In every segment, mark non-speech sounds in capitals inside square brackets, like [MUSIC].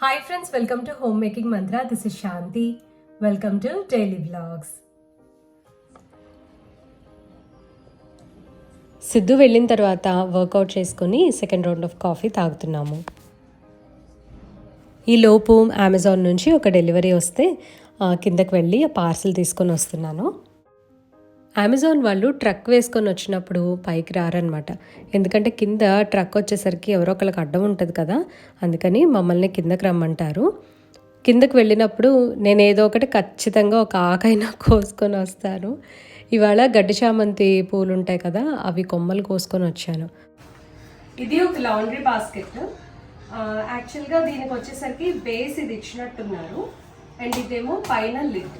Hi friends welcome to home making mantra this is Shanti welcome to daily vlogs Siddhu వెళ్ళిన తర్వాత workout చేసుకుని second round of coffee తాగుతున్నాము. ఈ లోపు Amazon నుంచి ఒక డెలివరీ వస్తే కిందకి వెళ్ళి పార్సిల్ తీసుకొని వస్తున్నాను. అమెజాన్ వాళ్ళు ట్రక్ వేసుకొని వచ్చినప్పుడు పైకి రారనమాట ఎందుకంటే కింద ట్రక్ వచ్చేసరికి ఎవరో ఒకరికి అడ్డం ఉంటుంది కదా అందుకని మమ్మల్ని కిందకి రమ్మంటారు. కిందకి వెళ్ళినప్పుడు నేను ఏదో ఒకటి ఖచ్చితంగా ఒక ఆకైనా కోసుకొని వస్తాను. ఇవాళ గడ్డి చామంతి పూలు ఉంటాయి కదా అవి కొమ్మలు కోసుకొని వచ్చాను. ఇది ఒక లాండ్రీ బాస్కెట్. యాక్చువల్గా దీనికి వచ్చేసరికి బేస్ ఇది ఇచ్చినట్టున్నారు. అండ్ ఇదేమో పైన లిడ్.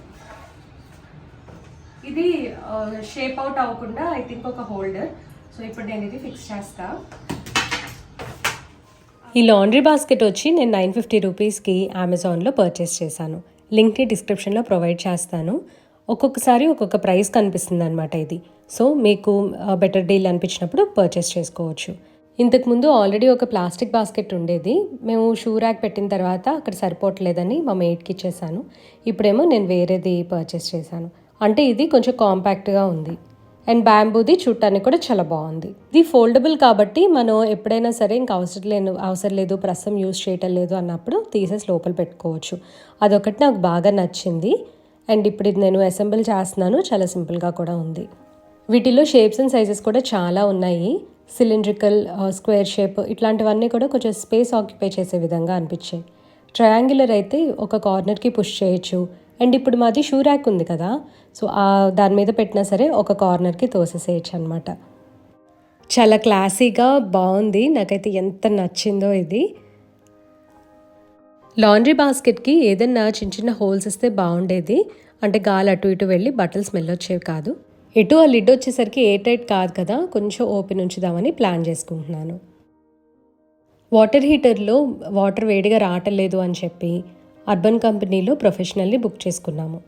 ఇది షేప్ అవుట్ అవ్వకుండా ఐ థింక్ ఒక హోల్డర్ సో ఇప్పుడు నేను ఇది ఫిక్స్ చేస్తా. ఈ లాండ్రీ బాస్కెట్ వచ్చి నేను నైన్ ఫిఫ్టీ రూపీస్కి అమెజాన్లో పర్చేస్ చేశాను. లింక్ని డిస్క్రిప్షన్లో ప్రొవైడ్ చేస్తాను. ఒక్కొక్కసారి ఒక్కొక్క ప్రైస్ కనిపిస్తుంది అనమాట ఇది. సో మీకు బెటర్ డీల్ అనిపించినప్పుడు పర్చేస్ చేసుకోవచ్చు. ఇంతకుముందు ఆల్రెడీ ఒక ప్లాస్టిక్ బాస్కెట్ ఉండేది. మేము షూ ర్యాక్ పెట్టిన తర్వాత అక్కడ సరిపోవట్లేదని మా మేట్కి ఇచ్చేసాను ఇప్పుడేమో నేను వేరేది పర్చేస్ చేశాను. అంటే ఇది కొంచెం కాంపాక్ట్గా ఉంది. అండ్ బ్యాంబూది చూడటానికి కూడా చాలా బాగుంది. ఇది ఫోల్డబుల్ కాబట్టి మనం ఎప్పుడైనా సరే ఇంకా అవసరం లేదు అవసరం లేదు ప్రస్తుతం యూజ్ చేయటం లేదు అన్నప్పుడు తీసేసి లోపల పెట్టుకోవచ్చు. అదొకటి నాకు బాగా నచ్చింది. అండ్ ఇప్పుడు ఇది నేను అసెంబుల్ చేస్తున్నాను. చాలా సింపుల్గా కూడా ఉంది. వీటిలో షేప్స్ అండ్ సైజెస్ కూడా చాలా ఉన్నాయి. సిలిండ్రికల్ స్క్వేర్ షేప్ ఇట్లాంటివన్నీ కూడా కొంచెం స్పేస్ ఆక్యుపై చేసే విధంగా అనిపించాయి. ట్రయాంగులర్ అయితే ఒక కార్నర్కి పుష్ చేయొచ్చు. అండ్ ఇప్పుడు మాది షూ ర్యాక్ ఉంది కదా సో ఆ దాని మీద పెట్టినా సరే ఒక కార్నర్కి తోసేసేయచ్చు అనమాట చాలా క్లాసీగా బాగుంది నాకైతే ఎంత నచ్చిందో ఇది. లాండ్రీ బాస్కెట్కి ఏదన్నా చిన్న చిన్న హోల్స్ ఇస్తే బాగుండేది అంటే గాలి అటు ఇటు వెళ్ళి బట్టలు స్మెల్ వచ్చేవి కాదు. ఎటు ఆ లిడ్ వచ్చేసరికి ఏ టైట్ కాదు కదా కొంచెం ఓపెన్ ఉంచుదామని ప్లాన్ చేసుకుంటున్నాను. వాటర్ హీటర్లో వాటర్ వేడిగా రావట్లేదు అని చెప్పి అర్బన్ కంపెనీలో ప్రొఫెషనల్ని బుక్ చేసుకున్నాము.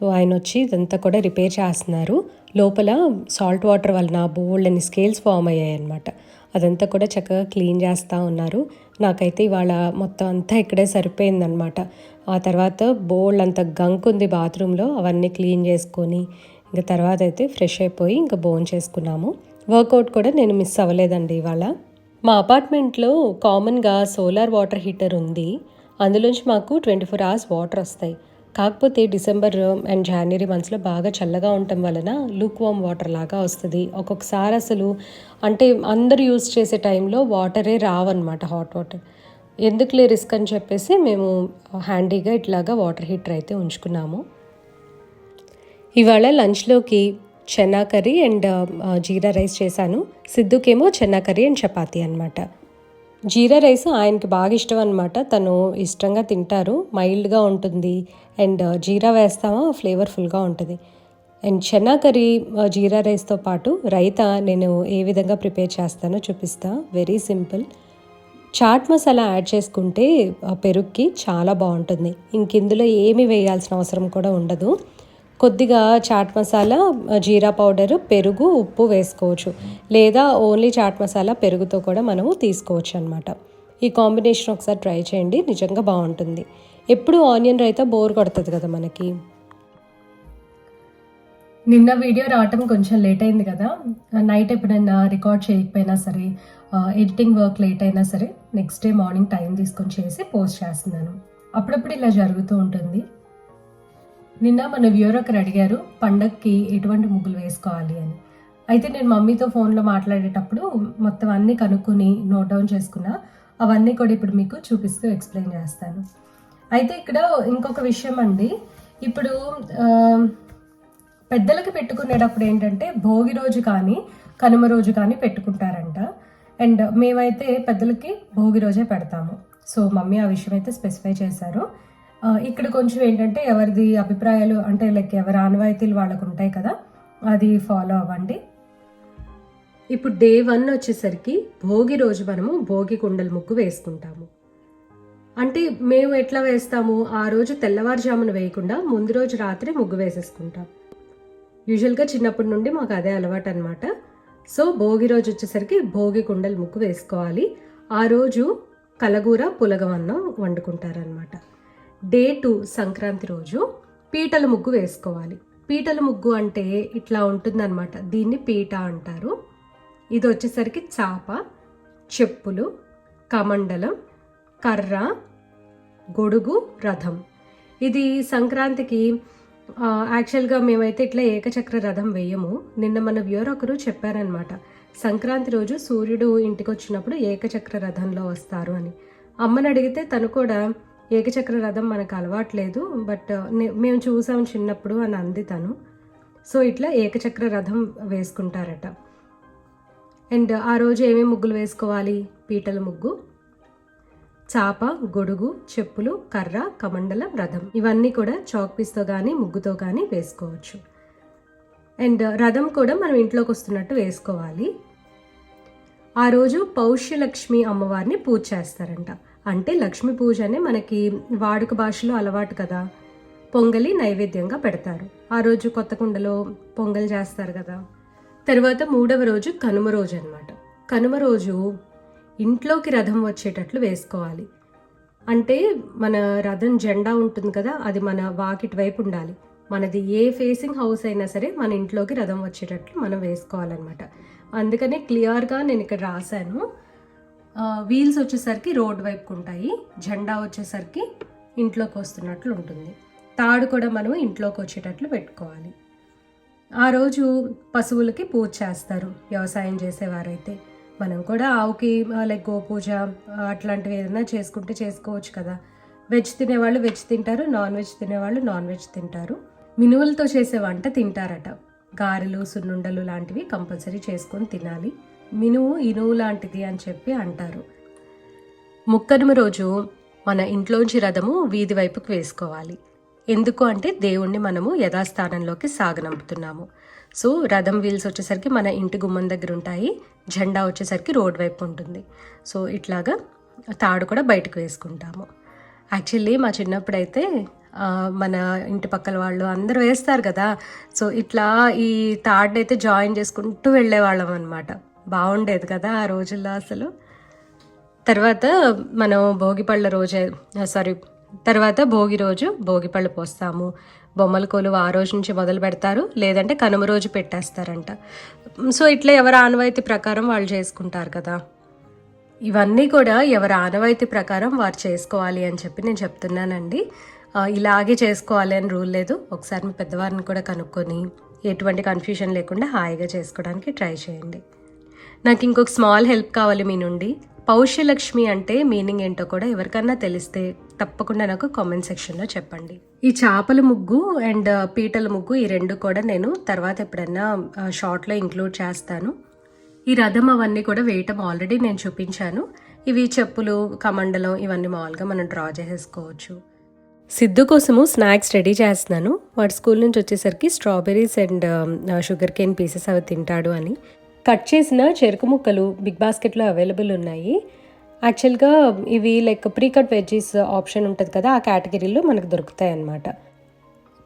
సో ఆయన వచ్చి ఇదంతా కూడా రిపేర్ చేస్తున్నారు. లోపల సాల్ట్ వాటర్ వలన బోల్డ్ అని స్కేల్స్ ఫామ్ అయ్యాయి అనమాట అదంతా కూడా చక్కగా క్లీన్ చేస్తూ ఉన్నారు. నాకైతే ఇవాళ మొత్తం అంతా ఇక్కడే సరిపోయిందనమాట ఆ తర్వాత బోల్డ్ అంత గంక్ ఉంది బాత్రూంలో అవన్నీ క్లీన్ చేసుకొని ఇంకా తర్వాత అయితే ఫ్రెష్ అయిపోయి ఇంకా బోన్ చేసుకున్నాము. వర్కౌట్ కూడా నేను మిస్ అవ్వలేదండి ఇవాళ. మా అపార్ట్మెంట్లో కామన్గా సోలార్ వాటర్ హీటర్ ఉంది. అందులోంచి మాకు ట్వంటీ ఫోర్ అవర్స్ వాటర్ వస్తాయి. కాకపోతే డిసెంబర్ అండ్ జనవరి మంత్స్లో బాగా చల్లగా ఉండటం వలన లూక్ వామ్ వాటర్ లాగా వస్తుంది. ఒక్కొక్కసారి అసలు అంటే అందరు యూస్ చేసే టైంలో వాటరే రావన్నమాట హాట్ వాటర్. ఎందుకులే రిస్క్ అని చెప్పేసి మేము హ్యాండీగా ఇట్లాగా వాటర్ హీటర్ అయితే ఉంచుకున్నాము. ఇవాళ లంచ్లోకి chana curry and jeera rice చేశాను. సిద్ధుకేమో చెన్నా కర్రీ అండ్ చపాతీ అనమాట జీరా రైస్ ఆయనకి బాగా ఇష్టం అనమాట తను ఇష్టంగా తింటారు. మైల్డ్గా ఉంటుంది. అండ్ జీరా వేస్తామా? ఫ్లేవర్ఫుల్గా ఉంటుంది. అండ్ చెన్నా కర్రీ జీరా రైస్తో పాటు రైతా నేను ఏ విధంగా ప్రిపేర్ చేస్తానో చూపిస్తా. Very simple. Chaat masala add చేసుకుంటే పెరుగుకి చాలా బాగుంటుంది. ఇంక ఇందులో ఏమి వేయాల్సిన అవసరం కూడా ఉండదు. కొద్దిగా చాట్ మసాలా జీరా పౌడర్ పెరుగు ఉప్పు వేసుకోవచ్చు. లేదా ఓన్లీ చాట్ మసాలా పెరుగుతో కూడా మనము తీసుకోవచ్చు అనమాట ఈ కాంబినేషన్ ఒకసారి ట్రై చేయండి నిజంగా బాగుంటుంది. ఎప్పుడు ఆనియన్ రైతా బోర్ కొడుతుంది కదా మనకి. నిన్న వీడియో రావటం కొంచెం లేట్ అయింది కదా. నైట్ ఎప్పుడైనా రికార్డ్ చేయకపోయినా సరే ఎడిటింగ్ వర్క్ లేట్ అయినా సరే నెక్స్ట్ డే మార్నింగ్ టైం తీసుకొని చేసి పోస్ట్ చేస్తున్నాను. అప్పుడప్పుడు ఇలా జరుగుతూ ఉంటుంది. నిన్న మన వ్యూరొకరు అడిగారు పండక్కి ఎటువంటి ముగ్గులు వేసుకోవాలి అని. అయితే నేను మమ్మీతో ఫోన్లో మాట్లాడేటప్పుడు మొత్తం అన్నీ కనుక్కొని నోట్ డౌన్ చేసుకున్నా. అవన్నీ కూడా ఇప్పుడు మీకు చూపిస్తూ ఎక్స్ప్లెయిన్ చేస్తాను. అయితే ఇక్కడ ఇంకొక విషయం అండి. ఇప్పుడు పెద్దలకి పెట్టుకునేటప్పుడు ఏంటంటే భోగి రోజు కానీ కనుమ రోజు కానీ పెట్టుకుంటారంట. అండ్ మేమైతే పెద్దలకి భోగి రోజే పెడతాము. సో మమ్మీ ఆ విషయం అయితే స్పెసిఫై చేశారు. ఇక్కడ కొంచెం ఏంటంటే ఎవరిది అభిప్రాయాలు అంటే లైక్ ఎవరి ఆనవాయితీలు వాళ్ళకు ఉంటాయి కదా అది ఫాలో అవ్వండి. ఇప్పుడు డే వన్ వచ్చేసరికి భోగి రోజు మనము భోగి కుండల ముగ్గు వేసుకుంటాము. అంటే మేము ఎట్లా వేస్తాము? ఆ రోజు తెల్లవారుజామున వేయకుండా ముందు రోజు రాత్రి ముగ్గు వేసేసుకుంటాం. యూజువల్గా చిన్నప్పటి నుండి మాకు అదే అలవాటు అనమాట సో భోగి రోజు వచ్చేసరికి భోగి కుండలు ముగ్గు వేసుకోవాలి. ఆ రోజు కలగూర పులగవన్నం వండుకుంటారనమాట డే టూ సంక్రాంతి రోజు పీటల ముగ్గు వేసుకోవాలి. పీటల ముగ్గు అంటే ఇట్లా ఉంటుందన్నమాట. దీన్ని పీట అంటారు. ఇది వచ్చేసరికి చాప చెప్పులు కమండలం కర్ర గొడుగు రథం. ఇది సంక్రాంతికి యాక్చువల్గా మేమైతే ఇట్లా ఏకచక్ర రథం వేయము. నిన్న మన వ్యూర్ ఒకరు చెప్పారనమాట సంక్రాంతి రోజు సూర్యుడు ఇంటికి వచ్చినప్పుడు ఏకచక్ర రథంలో వస్తారు అని. అమ్మని అడిగితే తను కూడా ఏకచక్ర రథం మనకు అలవాట్లేదు బట్ uh, నే- మేము చూసాం చిన్నప్పుడు అని అంది తను. సో ఇట్లా ఏకచక్ర రథం వేసుకుంటారట. అండ్ ఆ రోజు ఏమేమి ముగ్గులు వేసుకోవాలి? పీటల ముగ్గు చాప గొడుగు చెప్పులు కర్ర కమండలం రథం. ఇవన్నీ కూడా చాక్ పీస్తో కానీ ముగ్గుతో కానీ వేసుకోవచ్చు. అండ్ uh, రథం కూడా మనం ఇంట్లోకి వస్తున్నట్టు వేసుకోవాలి. ఆ రోజు పౌష్యలక్ష్మి అమ్మవారిని పూజ చేస్తారంట. అంటే లక్ష్మీ పూజ అనే మనకి వాడుక భాషలో అలవాటు కదా. పొంగలి నైవేద్యంగా పెడతారు. ఆ రోజు కొత్త కుండలో పొంగల్ చేస్తారు కదా. తర్వాత మూడవ రోజు కనుమ రోజు అనమాట కనుమ రోజు ఇంట్లోకి రథం వచ్చేటట్లు వేసుకోవాలి. అంటే మన రథం జెండా ఉంటుంది కదా అది మన వాకిటి వైపు ఉండాలి. మనది ఏ ఫేసింగ్ హౌస్ అయినా సరే మన ఇంట్లోకి రథం వచ్చేటట్లు మనం వేసుకోవాలన్నమాట. అందుకనే క్లియర్గా నేను ఇక్కడ రాశాను. వీల్స్ వచ్చేసరికి రోడ్ వైపుకు ఉంటాయి జెండా వచ్చేసరికి ఇంట్లోకి వస్తున్నట్లు ఉంటుంది. తాడు కూడా మనం ఇంట్లోకి వచ్చేటట్లు పెట్టుకోవాలి. ఆ రోజు పశువులకి పూజ చేస్తారు వ్యవసాయం చేసేవారైతే. మనం కూడా ఆవుకి లైక్ గోపూజ అట్లాంటివి ఏదైనా చేసుకుంటే చేసుకోవచ్చు కదా. వెజ్ తినేవాళ్ళు వెజ్ తింటారు నాన్ వెజ్ తినేవాళ్ళు నాన్ వెజ్ తింటారు. మినువులతో చేసే వంట తింటారట. గారెలు సున్నుండలు లాంటివి కంపల్సరీ చేసుకొని తినాలి. మినువు ఇనువు లాంటిది అని చెప్పి అంటారు. ముక్కనుమ రోజు మన ఇంట్లోంచి రథము వీధి వైపుకు వేసుకోవాలి. ఎందుకు అంటే దేవుణ్ణి మనము యథాస్థానంలోకి సాగనంపుతున్నాము. సో రథం వీల్స్ వచ్చేసరికి మన ఇంటి గుమ్మం దగ్గర ఉంటాయి. జెండా వచ్చేసరికి రోడ్ వైపు ఉంటుంది. సో ఇట్లాగా తాడు కూడా బయటకు వేసుకుంటాము. యాక్చువల్లీ మా చిన్నప్పుడైతే మన ఇంటి పక్కల వాళ్ళు అందరూ వేస్తారు కదా. సో ఇట్లా ఈ తాడునైతే అయితే జాయిన్ చేసుకుంటూ వెళ్ళేవాళ్ళం అనమాట బాగుండేది కదా ఆ రోజుల్లో అసలు. తర్వాత మనం భోగిపళ్ళ రోజే సారీ తర్వాత భోగి రోజు భోగిపళ్ళు పోస్తాము. బొమ్మల కొలువు ఆ రోజు నుంచి మొదలు పెడతారు లేదంటే కనుమ రోజు పెట్టేస్తారంట. సో ఇట్లా ఎవరి ఆనవాయితీ ప్రకారం వాళ్ళు చేసుకుంటారు కదా. ఇవన్నీ కూడా ఎవరి ఆనవాయితీ ప్రకారం వారు చేసుకోవాలి అని చెప్పి నేను చెప్తున్నానండి. ఇలాగే చేసుకోవాలి అని రూల్ లేదు. ఒకసారి మీ పెద్దవారిని కూడా కనుక్కొని ఎటువంటి కన్ఫ్యూజన్ లేకుండా హాయిగా చేసుకోవడానికి ట్రై చేయండి. నాకు ఇంకొక స్మాల్ హెల్ప్ కావాలి మీ నుండి. పౌష్యలక్ష్మి అంటే మీనింగ్ ఏంటో కూడా ఎవరికన్నా తెలిస్తే తప్పకుండా నాకు కామెంట్ సెక్షన్లో చెప్పండి. ఈ చేపల ముగ్గు అండ్ uh, పీటల ముగ్గు ఈ రెండు కూడా నేను తర్వాత ఎప్పుడన్నా uh, షార్ట్లో ఇంక్లూడ్ చేస్తాను. ఈ రథం అవన్నీ కూడా వేయటం ఆల్రెడీ నేను చూపించాను. ఇవి చెప్పులు కమండలం ఇవన్నీ మామూలుగా మనం డ్రా చేసేసుకోవచ్చు. సిద్ధు కోసము స్నాక్స్ రెడీ చేస్తున్నాను. వాడు స్కూల్ నుంచి వచ్చేసరికి strawberries and sugar cane pieces అవి తింటాడు అని. కట్ చేసిన చెరుకు ముక్కలు బిగ్ బాస్కెట్లో అవైలబుల్ ఉన్నాయి. యాక్చువల్గా ఇవి like pre cut veggies option ఉంటుంది కదా ఆ కేటగిరీలో మనకు దొరుకుతాయి అన్నమాట.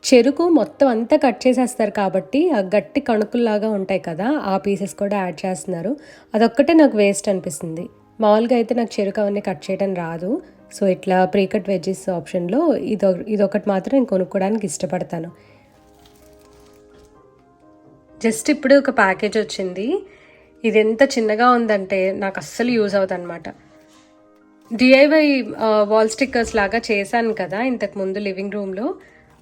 చెరుకు మొత్తం అంతా కట్ చేసేస్తారు కాబట్టి ఆ గట్టి కణుకుల్లాగా ఉంటాయి కదా ఆ పీసెస్ కూడా యాడ్ చేస్తున్నారు. అదొక్కటే నాకు వేస్ట్ అనిపిస్తుంది. మామూలుగా అయితే నాకు చెరుకు అవన్నీ కట్ చేయడం రాదు. సో ఇట్లా ప్రీ కట్ వెజ్జెస్ ఆప్షన్లో ఇదొ ఇదొకటి మాత్రం నేను కొనుక్కోవడానికి ఇష్టపడతాను. జస్ట్ ఇప్పుడు ఒక ప్యాకేజ్ వచ్చింది. ఇది ఎంత చిన్నగా ఉందంటే నాకు అస్సలు యూజ్ అవుతుంది అనమాట డిఐవై వాల్ స్టిక్కర్స్ లాగా చేశాను కదా ఇంతకు ముందు లివింగ్ రూమ్లో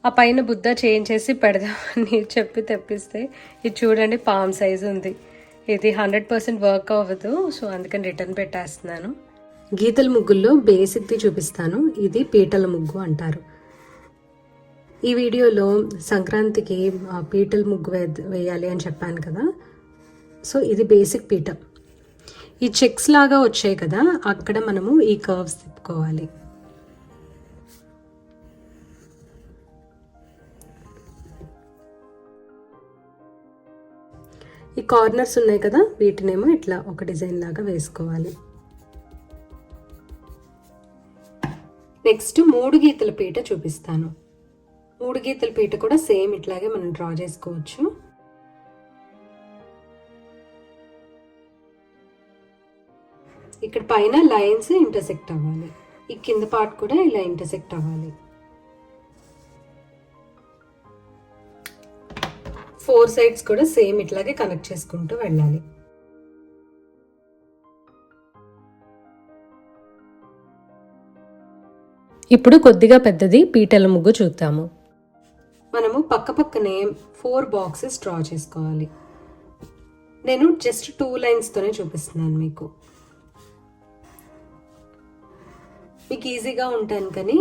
ఆ పైన బుద్ధ చేంజ్ చేసి పెడదామని [LAUGHS] చెప్పి తెప్పిస్తే ఇది చూడండి పామ్ సైజ్ ఉంది. ఇది హండ్రెడ్ పర్సెంట్ వర్క్ అవ్వదు సో అందుకని రిటర్న్ పెట్టేస్తున్నాను. గీతల ముగ్గుల్లో బేసిక్ది చూపిస్తాను. ఇది పీటల ముగ్గు అంటారు. ఈ వీడియోలో సంక్రాంతికి ఆ, పీటల ముగ్గు వే- వేయాలి అని చెప్పాను కదా. సో ఇది బేసిక్ పీట. ఈ చెక్స్ లాగా వచ్చాయి కదా అక్కడ మనము ఈ కర్వ్స్ తిప్పుకోవాలి. ఈ కార్నర్స్ ఉన్నాయి కదా వీటినేమో ఇట్లా ఒక డిజైన్ లాగా వేసుకోవాలి. నెక్స్ట్ మూడు గీతల పీట చూపిస్తాను. మూడు గీతల పీట కూడా సేమ్ ఇట్లాగే మనం డ్రా చేసుకోవచ్చు. ఇక్కడ పైన లైన్స్ ఇంటర్సెక్ట్ అవ్వాలి. ఈ కింద పార్ట్ కూడా ఇలా ఇంటర్సెక్ట్ అవ్వాలి. ఫోర్ సైడ్స్ కూడా సేమ్ ఇట్లాగే కనెక్ట్ చేసుకుంటూ వెళ్ళాలి. ఇప్పుడు కొద్దిగా పెద్దది పీటల ముగ్గు చూద్దాము. మనము పక్క పక్కనే ఫోర్ బాక్సెస్ డ్రా చేసుకోవాలి. నేను జస్ట్ టూ లైన్స్తోనే చూపిస్తున్నాను మీకు. మీకు ఈజీగా ఉంటాను కానీ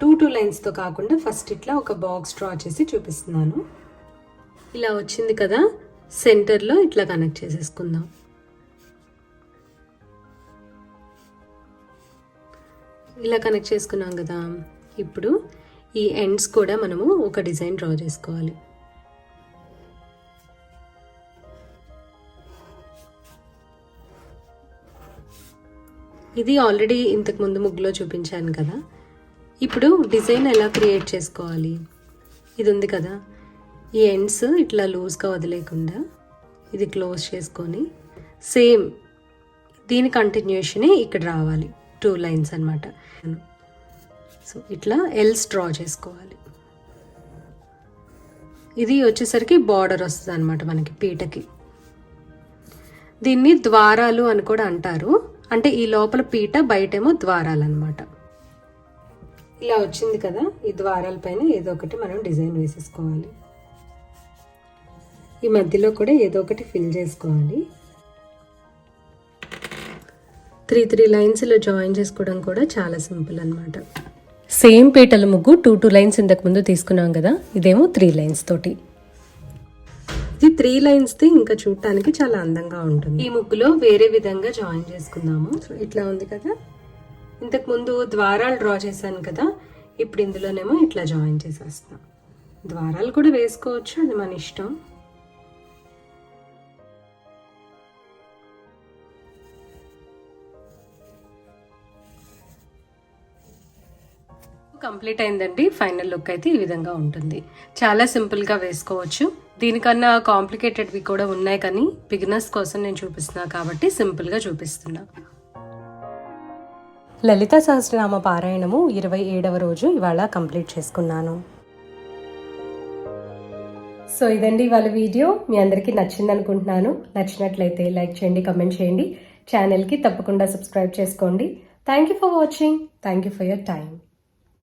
టూ టూ లైన్స్తో కాకుండా ఫస్ట్ ఇట్లా ఒక బాక్స్ డ్రా చేసి చూపిస్తున్నాను. ఇలా వచ్చింది కదా సెంటర్లో ఇట్లా కనెక్ట్ చేసేసుకుందాం. ఇలా కనెక్ట్ చేసుకున్నాం కదా ఇప్పుడు ఈ ఎండ్స్ కూడా మనము ఒక డిజైన్ డ్రా చేసుకోవాలి. ఇది ఆల్రెడీ ఇంతకు ముందు ముగ్గులో చూపించాను కదా. ఇప్పుడు డిజైన్ ఎలా క్రియేట్ చేసుకోవాలి? ఇది ఉంది కదా. ఈ ఎండ్స్ ఇట్లా లూజ్గా వదిలేకుండా ఇది క్లోజ్ చేసుకొని సేమ్ దీని కంటిన్యూషనే ఇక్కడ రావాలి. టూ లైన్స్ అనమాట సో ఇట్లా ఎల్స్ డ్రా చేసుకోవాలి. ఇది వచ్చేసరికి బార్డర్ వస్తుంది అనమాట మనకి పీటకి. దీన్ని ద్వారాలు అని కూడా అంటారు. అంటే ఈ లోపల పీట బయటేమో ద్వారాలు అనమాట ఇలా వచ్చింది కదా ఈ ద్వారాల పైన ఏదో ఒకటి మనం డిజైన్ వేసేసుకోవాలి. ఈ మధ్యలో కూడా ఏదో ఒకటి ఫిల్ చేసుకోవాలి. త్రీ త్రీ లైన్స్లో జాయిన్ చేసుకోవడం కూడా చాలా సింపుల్ అనమాట సేమ్ పీటల ముగ్గు టూ టూ లైన్స్ ఇంతకు ముందు తీసుకున్నాం కదా ఇదేమో త్రీ లైన్స్ తోటి. ఇది త్రీ లైన్స్ది ఇంకా చూడటానికి చాలా అందంగా ఉంటుంది. ఈ ముగ్గులో వేరే విధంగా జాయిన్ చేసుకుందాము. సో ఇట్లా ఉంది కదా. ఇంతకు ముందు ద్వారాలు డ్రా చేశాను కదా ఇప్పుడు ఇందులోనేమో ఇట్లా జాయిన్ చేసేస్తాం ద్వారాలు కూడా వేసుకోవచ్చు అది మన ఇష్టం. కంప్లీట్ అయిందండి. ఫైనల్ లుక్ అయితే ఈ విధంగా ఉంటుంది. చాలా సింపుల్గా వేసుకోవచ్చు. దీనికన్నా కాంప్లికేటెడ్వి కూడా ఉన్నాయి కానీ బిగినర్స్ కోసం నేను చూపిస్తున్నా కాబట్టి సింపుల్గా చూపిస్తున్నా. లలిత సహస్రనామ పారాయణము ఇరవై ఏడవ రోజు ఇవాళ కంప్లీట్ చేసుకున్నాను. సో ఇదండి ఇవాళ వీడియో. మీ అందరికీ నచ్చింది అనుకుంటున్నాను నచ్చినట్లయితే లైక్ చేయండి కమెంట్ చేయండి. ఛానల్కి తప్పకుండా సబ్స్క్రైబ్ చేసుకోండి. Thank you for watching thank you for your time